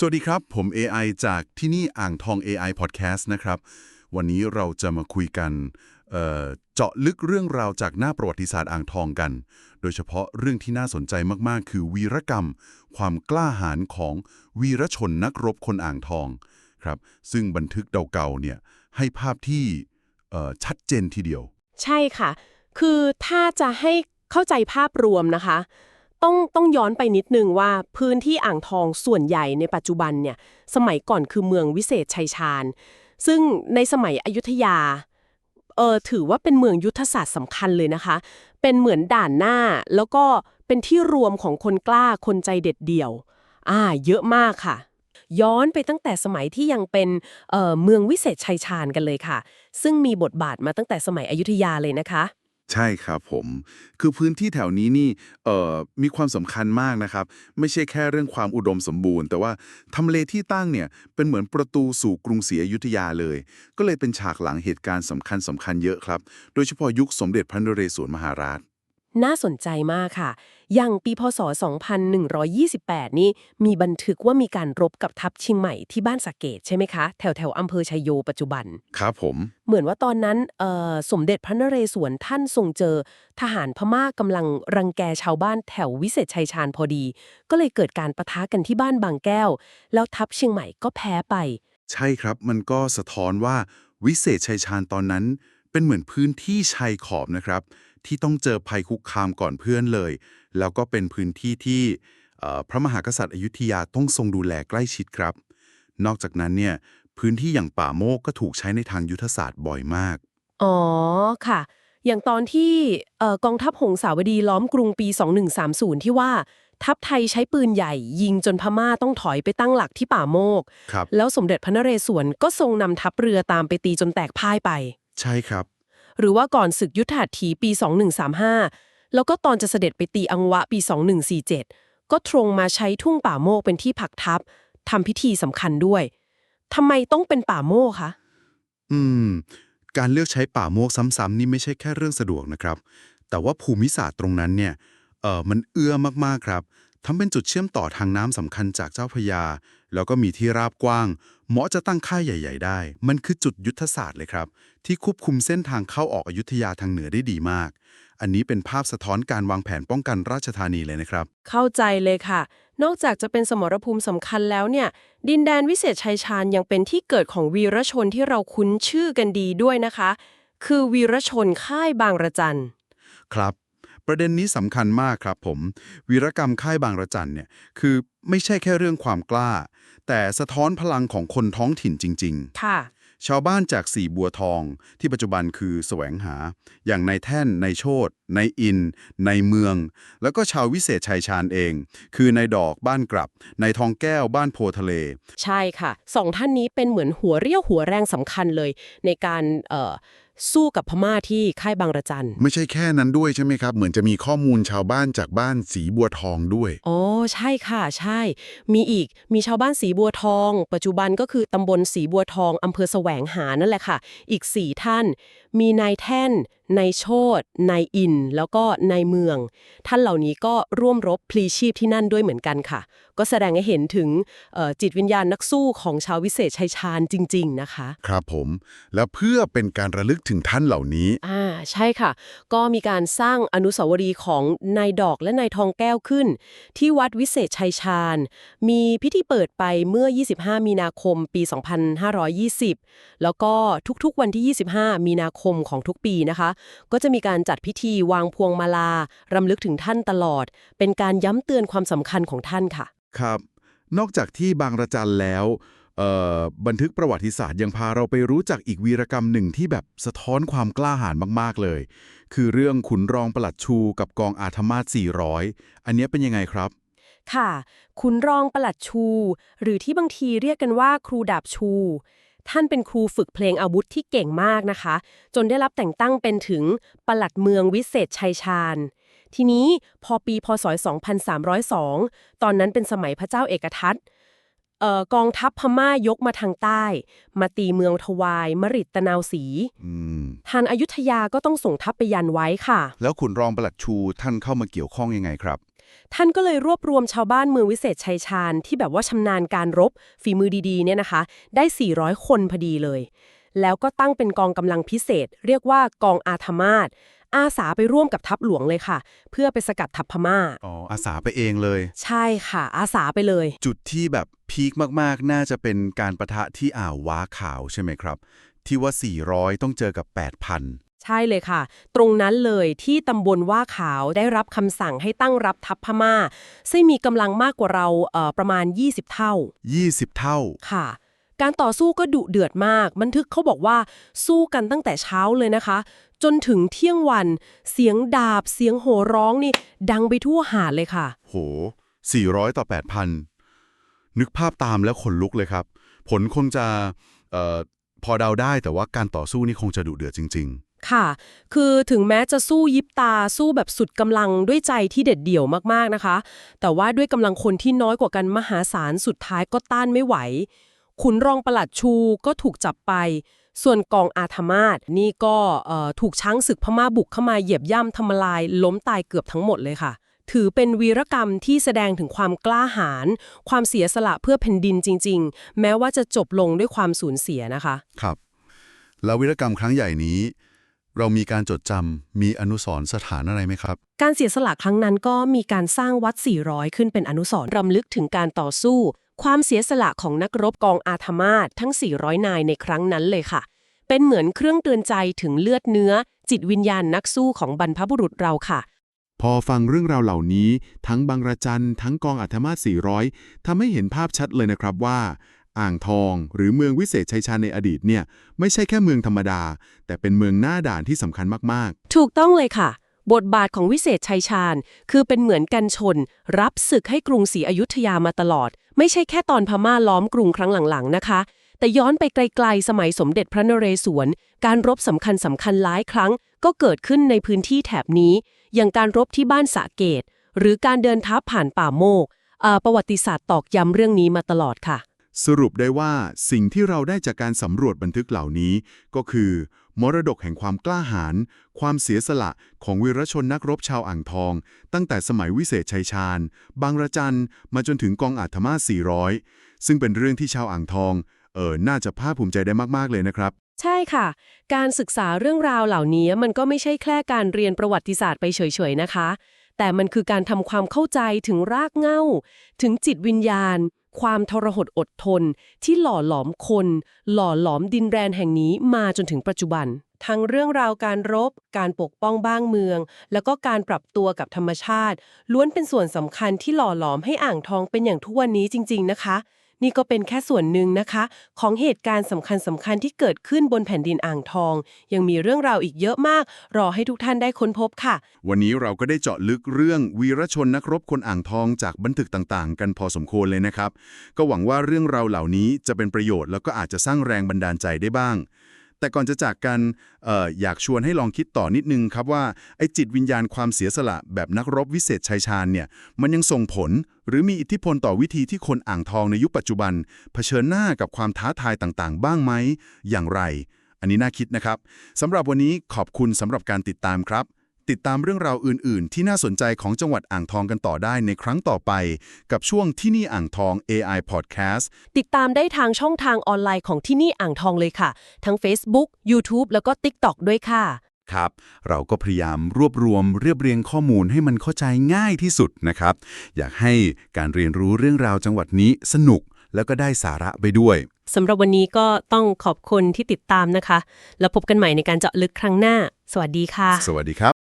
สวัสดีครับ ผม AI จากที่นี่อ่างทอง AI Podcast นะครับ วันนี้เราจะมาคุยกันเเจาะลึกเรื่องราวจากหน้าประวัติศาสตร์อ่างทองกัน โดยเฉพาะเรื่องที่น่าสนใจมาก ๆ คือวีรกรรม ความกล้าหาญของวีรชนนักรบคนอ่างทองครับ ซึ่งบันทึกเก่าๆเนี่ยให้ภาพที่ชัดเจนทีเดียว ใช่ค่ะ คือถ้าจะให้เข้าใจภาพรวมนะคะ ต้องต้องย้อนไปนิดนึงว่าพื้นที่อ่างทองส่วนใหญ่ในปัจจุบันเนี่ยสมัยก่อนคือเมืองวิเศษชัยชาญ ซึ่งในสมัยอยุธยาเออถือว่าเป็นเมืองยุทธศาสตร์สำคัญเลยนะคะ เป็นเหมือนด่านหน้า แล้วก็เป็นที่รวมของคนกล้าคนใจเด็ดเดี่ยว อ่า เยอะมากค่ะ ย้อนไปตั้งแต่สมัยที่ยังเป็นเออเมืองวิเศษชัยชาญกันเลยค่ะ ซึ่งมีบทบาทมาตั้งแต่สมัยอยุธยาเลยนะคะ ใช่ครับผม คือพื้นที่แถวนี้นี่เอ่อมีความสำคัญมากนะครับ ไม่ใช่แค่เรื่องความอุดมสมบูรณ์ แต่ว่าทำเลที่ตั้งเนี่ยเป็นเหมือนประตูสู่กรุงศรีอยุธยาเลย ก็เลยเป็นฉากหลังเหตุการณ์สำคัญสำคัญเยอะครับ โดยเฉพาะยุคสมเด็จพระนเรศวรมหาราช น่าสนใจมากค่ะ อย่างปีพศ 2128 นี่มีบันทึกว่ามีการรบกับทัพเชียงใหม่ที่บ้านสะเกดใช่ไหมคะ แถวแถวๆอำเภอชัยโยปัจจุบัน ครับผม เหมือนว่าตอนนั้นเอ่อสมเด็จพระนเรศวรท่านทรงเจอ ทหารพม่ากำลังรังแกชาวบ้านแถววิเศษชัยชาญพอดี ก็เลยเกิดการประทะกันที่บ้านบางแก้ว แล้วทัพเชียงใหม่ก็แพ้ไป ใช่ครับมันก็สะท้อนว่าวิเศษชัยชาญตอนนั้นเป็นเหมือนพื้นที่ชายขอบนะครับ ที่ต้องเจอภัยคุกคามก่อนเพื่อนเลย แล้วก็เป็นพื้นที่ที่เอ่อพระมหากษัตริย์อยุธยาต้องทรงดูแลใกล้ชิดครับ นอกจากนั้นเนี่ยพื้นที่อย่างป่าโมกก็ถูกใช้ในทางยุทธศาสตร์บ่อยมาก อ๋อค่ะ อย่างตอนที่เอ่อกองทัพหงสาวดีล้อมกรุงปี 2130 ที่ว่าทัพไทยใช้ปืนใหญ่ ยิงจนพม่าต้องถอยไปตั้งหลักที่ป่าโมกครับแล้วสมเด็จพระนเรศวรก็ทรงนำทัพเรือตามไปตีจนแตกพ่ายไป ใช่ครับ หรือว่าก่อนศึกยุทธหัตถีปี 2135 แล้วก็ตอนจะเสด็จไปตีอังวะปี 2147 ก็ตรงมาใช้ทุ่งป่าโมกเป็นที่พักทัพทำพิธีสำคัญด้วยทำไมต้องเป็นป่าโมกคะอืม การเลือกใช้ป่าโมกซ้ำๆนี่ไม่ใช่แค่เรื่องสะดวกนะครับ แต่ว่าภูมิศาสตร์ตรงนั้นเนี่ยเออมันเอื้อมากๆครับทำเป็นจุดเชื่อมต่อทางน้ำสำคัญจากเจ้าพยา แล้วก็มีที่ราบกว้าง หมาะจะตั้งค่ายใหญ่ ๆ ได้ มันคือจุดยุทธศาสตร์เลยครับ ที่ควบคุมเส้นทางเข้าออกอยุธยาทางเหนือได้ดีมาก อันนี้เป็นภาพสะท้อนการวางแผนป้องกันราชธานีเลยนะครับ เข้าใจเลยค่ะ นอกจากจะเป็นสมรภูมิสำคัญแล้วเนี่ย ดินแดนวิเศษชัยชาญยังเป็นที่เกิดของวีรชนที่เราคุ้นชื่อกันดีด้วยนะคะ คือวีรชนค่ายบางระจันครับ ประเด็นนี้สำคัญมากครับผม วีรกรรมค่ายบางระจันเนี่ยคือไม่ใช่แค่เรื่องความกล้า แต่สะท้อนพลังของคนท้องถิ่นจริงค่ะๆชาวบ้านจากสีบัวทองที่ปัจจุบันคือแสวงหา อย่างนายแท่นนายโชตนายอินนายเมือง แล้วก็ชาววิเศษชัยชาญเอง คือนายดอกบ้านกลับนายทองแก้วบ้านโพทะเล ใช่ค่ะสองท่านนี้เป็นเหมือนหัวเรี่ยวหัวแรงสำคัญเลย ในการเอ่อ สู้กับพม่าที่ค่ายบางระจัน ไม่ใช่แค่นั้นด้วยใช่ไหมครับ เหมือนจะมีข้อมูลชาวบ้านจากบ้านสีบัวทองด้วย อ๋อ ใช่ค่ะ ใช่ มีอีก มีชาวบ้านสีบัวทอง ปัจจุบันก็คือตำบลสีบัวทองอำเภอแสวงหานั่นแหละค่ะ อีกสี่ท่าน มีนายแท่น นายโชตนายอิน แล้วก็นายเมือง ท่านเหล่านี้ก็ร่วมรบพลีชีพที่นั่นด้วยเหมือนกันค่ะ ก็แสดงให้เห็นถึงเอ่อจิตวิญญาณนักสู้ของชาววิเศษชัยชาญจริง ๆ นะคะ ครับผม และเพื่อเป็นการระลึกถึงท่านเหล่านี้อ่าใช่ค่ะ ก็มีการสร้างอนุสาวรีย์ของนายดอกและนายทองแก้วขึ้น ที่วัดวิเศษชัยชาญ มีพิธีเปิดไปเมื่อ 25 มีนาคมปี 2520 แล้วก็ทุกๆวันที่ 25 มีนาคมของทุกปีนะคะก็จะมีการจัดพิธีวางพวงมาลารำลึกถึงท่านตลอด เป็นการย้ำเตือนความสำคัญของท่านค่ะ ครับ นอกจากที่บางระจันแล้วเอ่อบันทึกประวัติศาสตร์ยังพาเราไปรู้จักอีกวีรกรรมหนึ่งที่แบบสะท้อนความกล้าหาญมากๆเลย คือเรื่องขุนรองประหลัดชูกับกองอาธมาศ400 อันเนี้ยเป็นยังไงครับ ค่ะคุณรองประหลัดชู หรือที่บางทีเรียกกันว่าครูดาบชู ท่านเป็นครูฝึกเพลงอาวุธที่เก่งมากนะคะ จนได้รับแต่งตั้งเป็นถึงประหลัดเมืองวิเศษชัยชาญ ทีนี้พอปีพศ 2302 ตอนนั้นเป็นสมัยพระเจ้าเอกทัตเอ่อกองทัพพม่ายกมาทางใต้ มาตีเมืองทวาย มริตตนาวศรีอืมทานอายุทยาก็ต้องส่งทัพไปยันไว้ค่ะ แล้วขุนรองประหลัดชูท่านเข้ามาเกี่ยวข้องยังไงครับ ท่านก็เลยรวบรวมชาวบ้านเมืองวิเศษชัยชาญที่แบบว่าชำนาญการรบฝีมือดีๆเนี่ยนะคะ ได้ 400 คนพอดีเลย แล้วก็ตั้งเป็นกองกำลังพิเศษ เรียกว่ากองอาธมาศอาสาไปร่วมกับทัพหลวงเลยค่ะ เพื่อไปสกัดทัพพม่า อ๋อ อาสาไปเองเลย ใช่ค่ะ อาสาไปเลย จุดที่แบบพีคมากๆ น่าจะเป็นการประทะที่อ่าวว้าขาวใช่ไหมครับ ที่ว่า 400 ต้องเจอกับ 8,000 ใช่เลยค่ะ ตรงนั้นเลยที่ตำบลว่าขาวได้รับคำสั่งให้ตั้งรับทัพพม่า ซึ่งมีกำลังมากกว่าเราเอ่อประมาณ 20 เท่า 20 เท่าค่ะ การต่อสู้ก็ดุเดือดมาก บันทึกเขาบอกว่าสู้กันตั้งแต่เช้าเลยนะคะ จนถึงเที่ยงวัน เสียงดาบ เสียงโห่ร้องนี่ ดังไปทั่วหาดเลยค่ะ โห 400 ต่อ 8,000 นึกภาพตามแล้วขนลุกเลยครับ ผลคงจะเอ่อพอเดาได้แต่ว่าการต่อสู้นี่คงจะดุเดือดจริง ค่ะ คือถึงแม้จะสู้ยิบตาสู้แบบสุดกำลังด้วยใจที่เด็ดเดี่ยวมากๆนะคะ แต่ว่าด้วยกำลังคนที่น้อยกว่ากันมหาศาลสุดท้ายก็ต้านไม่ไหว ขุนรองประหลัดชูก็ถูกจับไป ส่วนกองอาธมาศนี่ก็ถูกช้างศึกพม่าบุกเข้ามาเหยียบย่ำทำลาย ล้มตายเกือบทั้งหมดเลยค่ะ ถือเป็นวีรกรรมที่แสดงถึงความกล้าหาญความเสียสละเพื่อแผ่นดินจริง ๆ แม้ว่าจะจบลงด้วยความสูญเสียนะคะ ครับ แล้ววิรกรรมครั้งใหญ่นี้ เรามีการจดจำมีอนุสรณ์สถานอะไรไหมครับ การเสียสละครั้งนั้นก็มีการสร้างวัด 400 ขึ้นเป็นอนุสรณ์รำลึกถึงการต่อสู้ ความเสียสละของนักรบกองอาธมาศทั้ง 400 นายในครั้งนั้นเลยค่ะ เป็นเหมือนเครื่องเตือนใจถึงเลือดเนื้อ จิตวิญญาณนักสู้ของบรรพบุรุษเราค่ะ พอฟังเรื่องราวเหล่านี้ ทั้งบางระจันทั้งกองอัธมาศ400ทำให้เห็นภาพชัดเลยนะครับว่า อ่างทอง หรือเมืองวิเศษชัยชาญในอดีตเนี่ยไม่ใช่แค่เมืองธรรมดา แต่เป็นเมืองหน้าด่านที่สำคัญมากถูกต้องเลยค่ะ บทบาทของวิเศษชัยชาญ คือเป็นเหมือนกันชน รับศึกให้กรุงศรีอยุธยามาตลอด ไม่ใช่แค่ตอนพม่าล้อมกรุงครั้งหลังๆนะคะ แต่ย้อนไปไกลๆสมัยสมเด็จพระนเรศวรการรบสำคัญสำคัญหลายครั้ง ก็เกิดขึ้นในพื้นที่แถบนี้ อย่างการรบที่บ้านสะเกตหรือการเดินทัพผ่านป่าโมกเอ่อประวัติศาสตร์ตอกย้ำเรื่องนี้มาตลอดค่ะ สรุปได้ว่าสิ่งที่เราได้จากการสำรวจบันทึกเหล่านี้ ก็คือ มรดกแห่งความกล้าหาญความเสียสละของวีรชนนักรบชาวอ่างทอง ตั้งแต่สมัยวิเศษชัยชาญ บางระจันมาจนถึงกองอาธมาศ400 ซึ่งเป็นเรื่องที่ชาวอ่างทองเออน่าจะภาคภูมิใจได้มากๆเลยนะครับ ใช่ค่ะ การศึกษาเรื่องราวเหล่านี้มันก็ไม่ใช่แค่การเรียนประวัติศาสตร์ไปเฉยๆนะคะ แต่มันคือการทำความเข้าใจถึงรากเหง้า ถึงจิตวิญญาณ ความทรหดอดทน ที่หล่อหลอมคน หล่อหลอมดินแดนแห่งนี้มาจนถึงปัจจุบัน ทั้งเรื่องราวการรบ การปกป้องบ้างเมือง แล้วก็การปรับตัวกับธรรมชาติ ล้วนเป็นส่วนสำคัญที่หล่อหลอมให้อ่างทองเป็นอย่างทุกวันนี้จริง ๆ นะคะ นี่ก็เป็นแค่ส่วนหนึ่งนะคะ ของเหตุการณ์สำคัญสำคัญที่เกิดขึ้นบนแผ่นดินอ่างทอง ยังมีเรื่องราวอีกเยอะมาก รอให้ทุกท่านได้ค้นพบค่ะ วันนี้เราก็ได้เจาะลึกเรื่องวีรชนนักรบคนอ่างทองจากบันทึกต่างๆ กันพอสมควรเลยนะครับ ก็หวังว่าเรื่องราวเหล่านี้จะเป็นประโยชน์แล้วก็อาจจะสร้างแรงบันดาลใจได้บ้าง แต่ก่อนจะจากกันอออยากชวนให้ลองคิดต่อนิดนึงครับว่าไอ้จิตวิญญาณความเสียสละแบบนักรบวิเศษชัยชาญเนี่ยมันยังส่งผลหรือมีอิทธิพลต่อวิธีที่คนอ่างทองในยุคปัจจุบัน เผชิญหน้ากับความท้าทายต่างๆ บ้างไหมอย่างไร อันนี้น่าคิดนะครับสำหรับวันนี้ขอบคุณสำหรับการติดตามครับ ติดตามเรื่องราวอื่น ๆ ที่น่าสนใจของจังหวัดอ่างทองกันต่อได้ในครั้งต่อไป กับช่วงที่นี่อ่างทอง AI Podcast ติดตามได้ทางช่องทางออนไลน์ของที่นี่อ่างทองเลยค่ะ ทั้ง Facebook YouTube แล้วก็ TikTok ด้วยค่ะ ครับ เราก็พยายามรวบรวมเรียบเรียงข้อมูลให้มันเข้าใจง่ายที่สุดนะครับ อยากให้การเรียนรู้เรื่องราวจังหวัดนี้สนุกแล้วก็ได้สาระไปด้วยสำหรับวันนี้ก็ต้องขอบคุณที่ติดตามนะคะ แล้วพบกันใหม่ในการเจาะลึกครั้งหน้า สวัสดีค่ะ สวัสดีครับ